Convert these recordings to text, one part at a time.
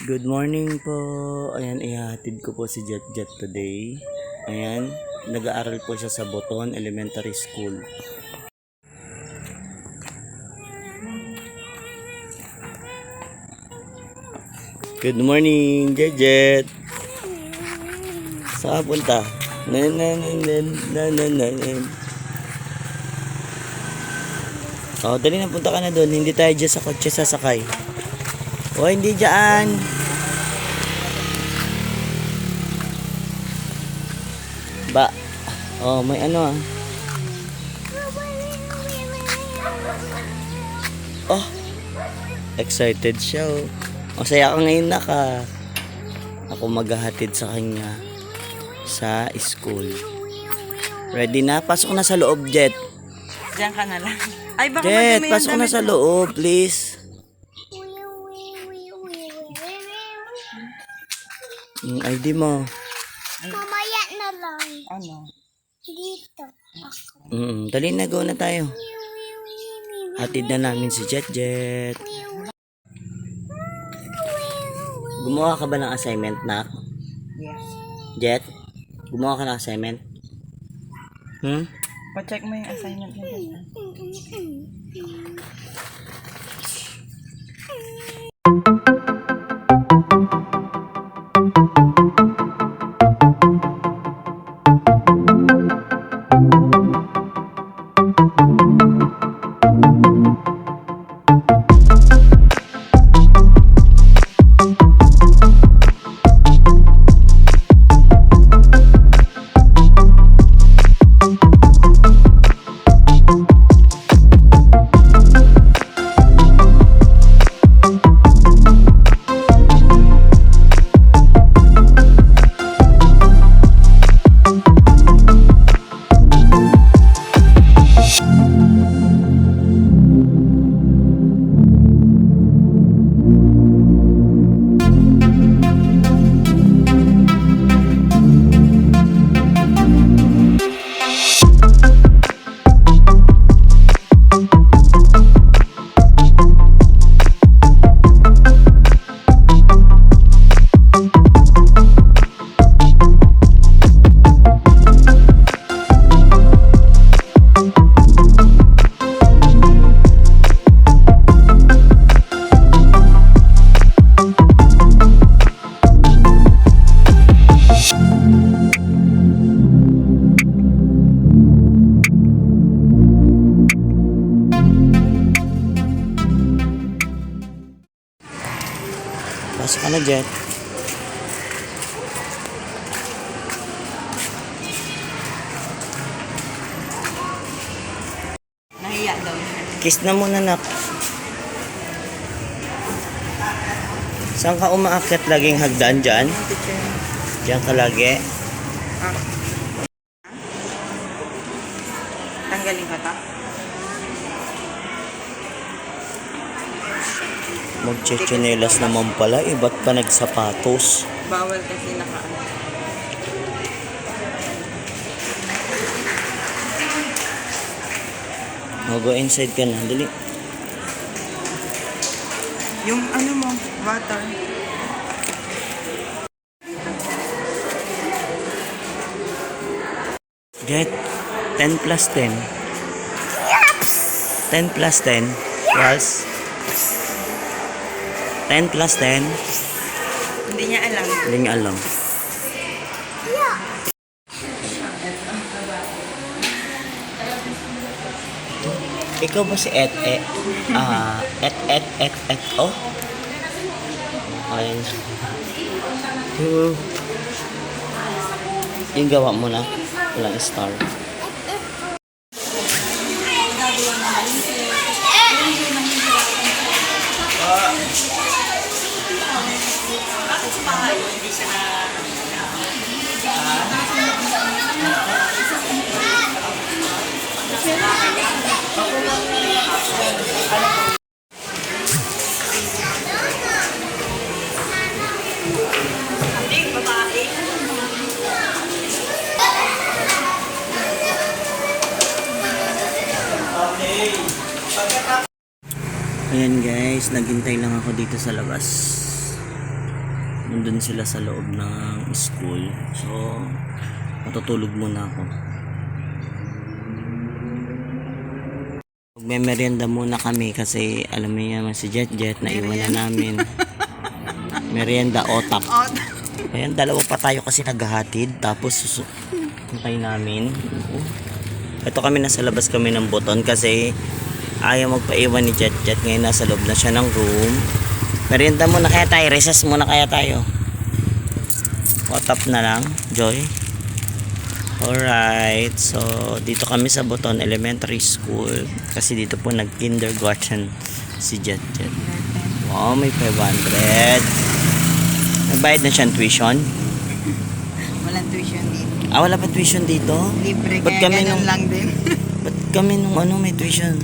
Good morning po. Ayan, ihatid ko po si Jet Jet today. Ayan, nag-aaral po siya sa Boton Elementary School. Good morning, Jet Jet. Saan punta? Na na na na na na na na. Oh, dali na punta ka na doon. Hindi tayo dyan sa kotse sasakay. O, hindi dyan. Ba. Oh, may ano ah. Oh. Excited siya oh. Masaya ka ngayon naka. Ako maghahatid sa kanya sa school. Ready na? Pasok na sa loob, Jet. Diyan ka na lang. Ay, baka Jet, pasok na sa loob, please. Yung ID mo. Mamaya na lang. Ano? Dito. Mm, dali na, go na tayo. Hatid na namin si Jet Jet. Gumawa ka ba ng assignment na? Yes. Jet? Gumawa ka ng assignment? Hmm? Pa-check mo yung assignment mo. Dyan. Kiss na muna, nak. Saan ka umaakyat laging hagdan dyan? Diyan ka lagi. Tanggalin ko to. Magchichinelas naman pala. Eh, ba't ka nagsapatos? Bawal kasi naka O, go inside ka na. Dali. Yung ano mo, water. Jet, 10 plus 10. 10 plus 10 was 10 plus 10. Hindi niya alam. Hindi nga alam. Ikaw ba si Et Et? Ah, Et Et Et Et oh? Ayun. Uh, yung gawa mo na. Walang star. Sa labas. Nandun sila sa loob ng school. So, matutulog muna ako. Magme-merienda muna kami kasi alam mo naman si Jet Jet na iwan na namin. Merienda otap. Ayan, dalawa pa tayo kasi naghahatid. Tapos susu- hintay namin. Ito kami nasa labas kami ng buton kasi ayaw magpaiwan ni Jet Jet. Ngayon nasa loob na siya ng room. Merienda muna kaya tayo. Recess muna kaya tayo. Otap na lang, Joy. Alright, so dito kami sa Buton Elementary School kasi dito po nag-kindergarten si Jet Jet. Wow, may 500. Nagbayad na siyang tuition? Walang tuition dito. Ah, wala pa tuition dito? Libre, Ba't kaya kami ganun nung- lang din. Ba't kami nung ano may tuition?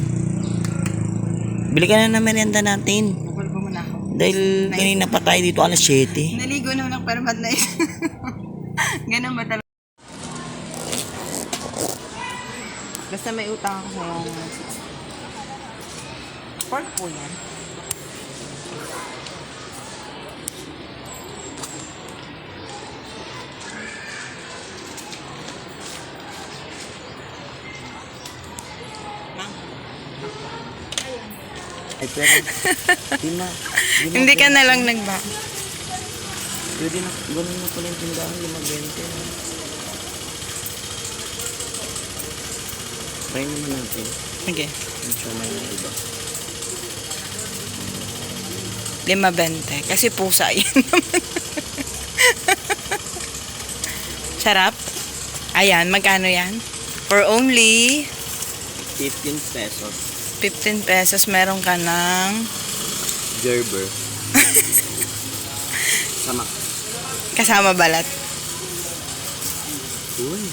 Bili ka na ng merienda natin. Dahil kanina pa tayo dito alas 7. Naligo naman ako pero ba't na Ganun ba talaga? Basta may utang ako sa. Pork po yan. Pero, di ma, di Hindi ka na lang nagba. Pwede na, ganun na pala yung tindahan, lumagente. Try naman natin. Okay. Yung siomay na iba. Lima bente. Kasi pusa yan naman. Sarap. Ayan, magkano yan? For only 15 pesos. 15 pesos, meron ka ng... Gerber. Sama. Kasama balat. Uy.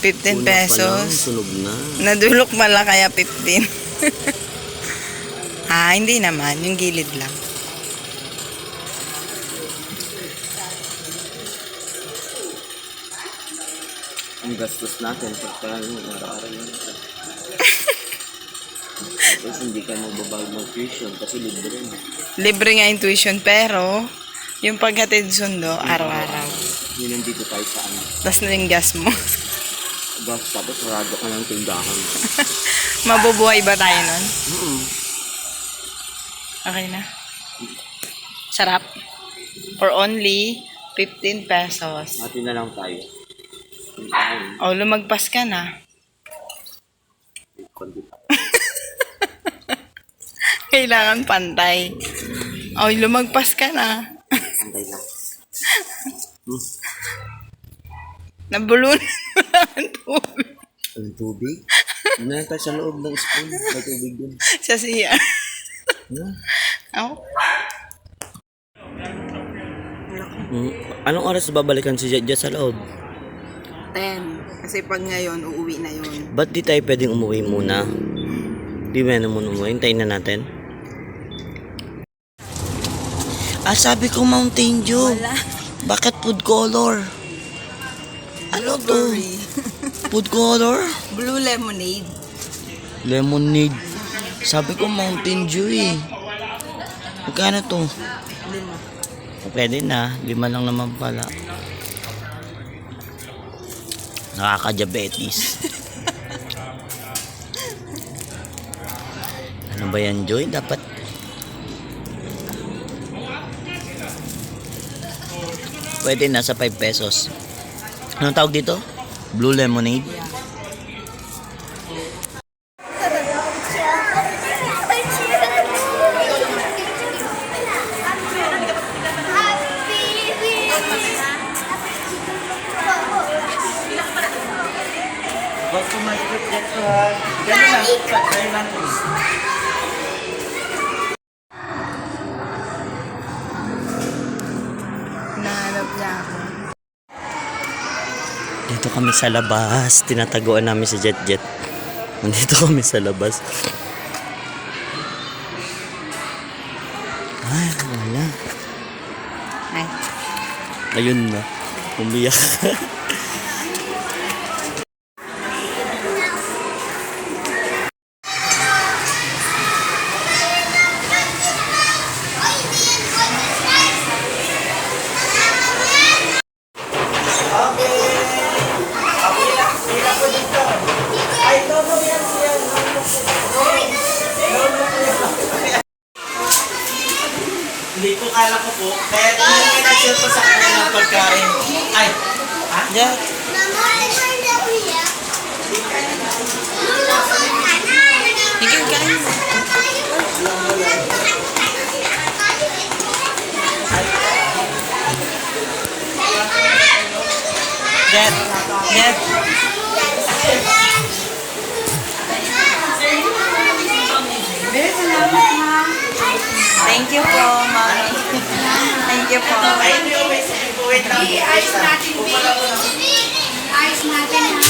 15 una pa lang, pesos. sunog na. Nadulok pala kaya 15. ah, hindi naman. Yung gilid lang. Ang gastos natin pagka ano, araw-araw yun. Tapos hindi ka magbabayad ng tuition kasi libre na. Libre nga yung tuition, pero yung paghatid sundo, araw-araw. Yun nandito tayo sa ano. Tapos na yung gas mo. Bas, tapos sarado ka ng tindahan. Mabubuhay ba tayo nun? Mm Okay na. Sarap. For only 15 pesos. Hati na lang tayo. Tindahan. O, lumagpas ka na. Konti. Kailangan pantay. O, lumagpas ka na. Antay lang. Nabulun mo lang ang tubig. Ang tubig? Ano na tayo sa loob ng spoon? May tubig dun. Sa siya. Ano? Ako. Mm, Anong oras babalikan si Jet sa loob? 10. Kasi pag ngayon, uuwi na yun. Ba't di tayo pwedeng umuwi muna? Di ba na muna umuwi? Hintayin na natin. Ah, sabi ko Mountain Dew. Wala. Bakit food color? Ano to? Food color? Blue lemonade. Lemonade. Sabi ko Mountain Dew eh. Magkano to? Lima. Pwede na. Lima lang naman pala. Nakaka-diabetes. ano ba yan, Joy? Dapat... Pwede na sa 5 pesos. Anong tawag dito? Blue lemonade? Nahanap kami sa labas. Tinataguan namin si Jet Jet. Nandito kami sa labas. Ay, wala. Ay. Ayun na. Umiyak. ha? Jet. Ikaw kain. Jet. Jet. Thank you po, you po. Ay, hindi sige po. Wait lang. Ayos natin, Ayos natin ha.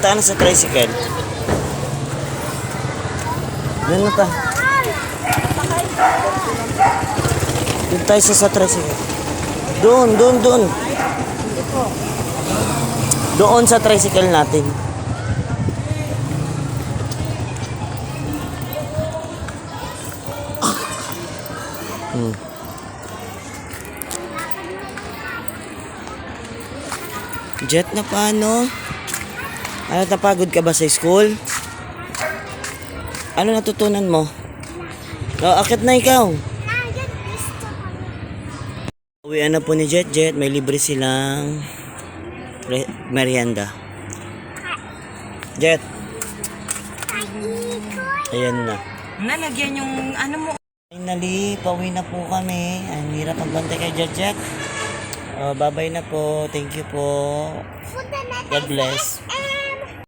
Papunta na sa tricycle. Doon na ta. Doon tayo sa, sa tricycle. Doon, doon, doon. Doon sa tricycle natin. Hmm. Jet na paano? Ano, napagod ka ba sa school? Ano natutunan mo? Oh, akit na ikaw. Uwian na po ni Jet Jet. May libre silang re- merienda. Jet. Ayan na. Nalagyan yung ano mo. Finally, pauwi na po kami. Ang hirap magbantay kay Jet Jet. Oh, bye-bye na po. Thank you po. God bless.